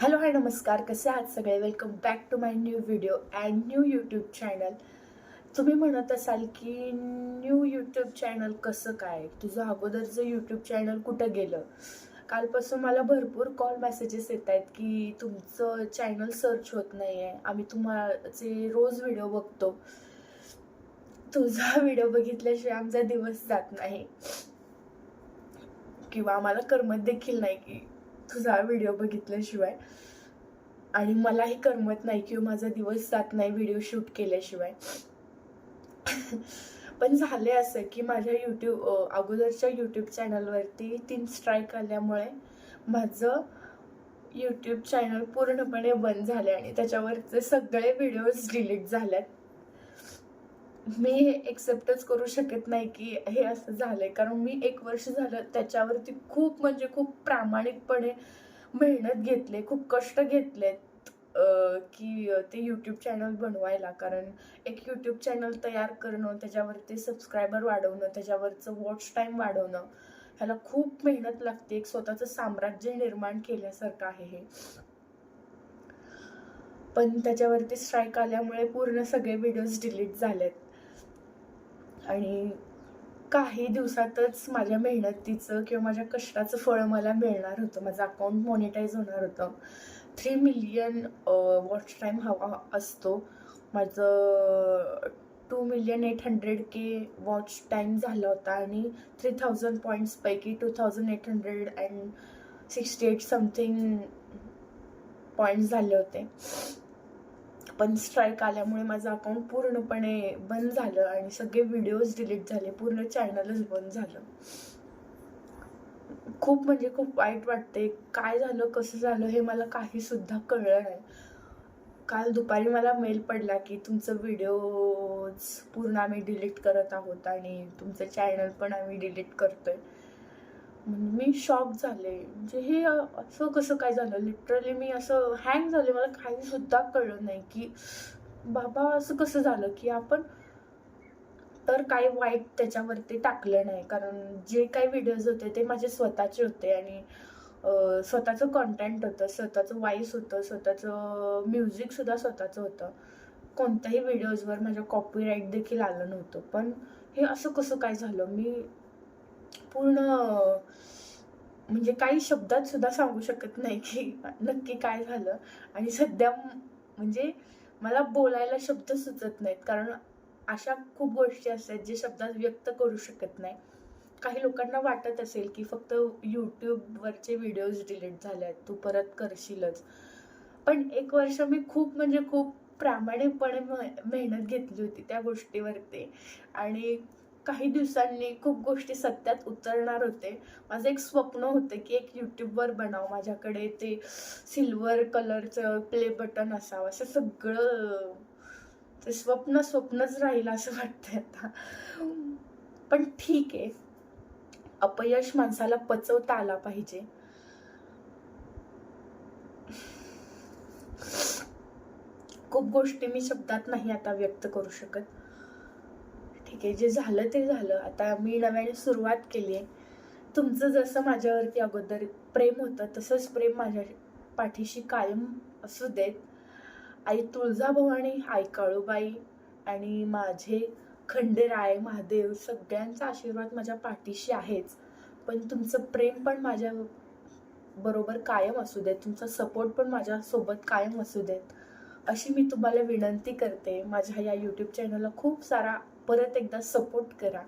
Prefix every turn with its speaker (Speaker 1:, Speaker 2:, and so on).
Speaker 1: Hello hi नमस्कार. कसे आहात सगळे? Welcome back to my new video and new YouTube channel तुम्ही म्हणत असाल की न्यू यूट्यूब चॅनल कसं काय? तुझं अगोदरचं यूट्यूब चॅनल कुठं गेलं? कालपासून मला भरपूर कॉल मेसेजेस येत आहेत की तुमचं चॅनल सर्च होत नाही आहे आम्ही तुम्हाचे रोज व्हिडिओ बघतो. तुझा व्हिडिओ बघितल्याशिवाय आमचा दिवस जात नाही. किंवा आम्हाला करमत देखील नाही की तुझा व्हिडिओ बघितल्याशिवाय. आणि मलाही करमत नाही किंवा माझा दिवस जात नाही व्हिडिओ शूट केल्याशिवाय. पण झाले असं की माझ्या यूट्यूब अगोदरच्या यूट्यूब चॅनलवरती तीन स्ट्राईक आल्यामुळे माझं यूट्यूब चॅनल पूर्णपणे बंद झाले आणि त्याच्यावरचे सगळे व्हिडिओज डिलीट झाल्यात. मी हे एक्सेप्टच करू शकत नाही की हे असं झालंय. कारण मी एक वर्ष झालं त्याच्यावरती खूप म्हणजे खूप प्रामाणिकपणे मेहनत घेतले खूप कष्ट घेतलेत की ते यूट्यूब चॅनल बनवायला. कारण एक यूट्यूब चॅनल तयार करणं त्याच्यावरती सबस्क्रायबर वाढवणं त्याच्यावरचं वॉच टाईम वाढवणं ह्याला खूप मेहनत लागते. एक स्वतःचं साम्राज्य निर्माण केल्यासारखं आहे हे. पण त्याच्यावरती स्ट्राईक आल्यामुळे पूर्ण सगळे व्हिडिओज डिलीट झालेत. आणि काही दिवसातच माझ्या मेहनतीचं किंवा माझ्या कष्टाचं फळ मला मिळणार होतं. माझं अकाउंट मॉनिटाईज होणार होतं. थ्री मिलियन वॉच टाईम हवा असतो. माझं two million eight hundred K watch time झाला होता आणि three thousand पॉईंट्सपैकी two thousand eight hundred and sixty eight something points झाले होते. पण स्ट्राईक आल्यामुळे माझं अकाउंट पूर्णपणे बंद झालं आणि सगळे व्हिडिओज डिलीट झाले. पूर्ण चॅनलच बंद झालं. खूप म्हणजे खूप वाईट वाटते काय झालं कसं झालं हे मला काही सुद्धा कळलं नाही. काल दुपारी मला मेल पडला की तुमचं व्हिडिओज पूर्ण आम्ही डिलीट करत आहोत आणि तुमचं चॅनल पण आम्ही डिलीट करतोय. म्हणजे मी शॉक झाले. म्हणजे हे असं कसं काय झालं? लिटरली मी असं हँग झाले. मला काही सुद्धा कळलं नाही की बाबा असं कसं झालं की आपण तर काही वाईट त्याच्यावरती टाकलं नाही. कारण जे काही व्हिडिओज होते ते माझे स्वतःचे होते आणि स्वतःचं कॉन्टेंट होतं स्वतःचं वॉईस होतं स्वतःचं म्युझिकसुद्धा स्वतःचं होतं. कोणत्याही व्हिडिओजवर माझ्या कॉपीराईट देखील आलं नव्हतं. पण हे असं कसं काय झालं? मी पूर्ण म्हणजे काही शब्दात सुद्धा सांगू शकत नाही की नक्की काय झालं. आणि सध्या म्हणजे मला बोलायला शब्द सुचत नाहीत. कारण अशा खूप गोष्टी असतात जे शब्दात व्यक्त करू शकत नाही. काही लोकांना वाटत असेल की फक्त यूट्यूबवरचे व्हिडिओज डिलीट झाले आहेत तू परत करशीलच. पण एक वर्ष मी खूप म्हणजे खूप प्रामाणिकपणे मेहनत घेतली होती त्या गोष्टीवरती. आणि काही दिवसांनी खूप गोष्टी सत्यात उतरणार होते. माझं एक स्वप्न होतं की एक यूट्यूबवर बनाव. माझ्याकडे ते सिल्वर कलरचं प्ले बटन असावं. असं सगळं ते स्वप्न स्वप्नच राहिलं असं वाटतंय आता. पण ठीक आहे. अपयश माणसाला पचवता आला पाहिजे. खूप गोष्टी मी शब्दात नाही आता व्यक्त करू शकत. ठीक आहे. जे झालं ते झालं. आता मी नव्याने सुरुवात केली आहे. तुमचं जसं माझ्यावरती अगोदर प्रेम होतं तसंच प्रेम माझ्या पाठीशी कायम असू देत. आई तुळजाभवानी आई काळूबाई आणि माझे खंडेराय महादेव सगळ्यांचा आशीर्वाद माझ्या पाठीशी आहेच. पण तुमचं प्रेम पण माझ्या बरोबर कायम असू देत. तुमचा सपोर्ट पण माझ्यासोबत कायम असू देत. अशी मी तुम्हाला विनंती करते. माझ्या या यूट्यूब चॅनलला खूप सारा परत एकदा सपोर्ट करा.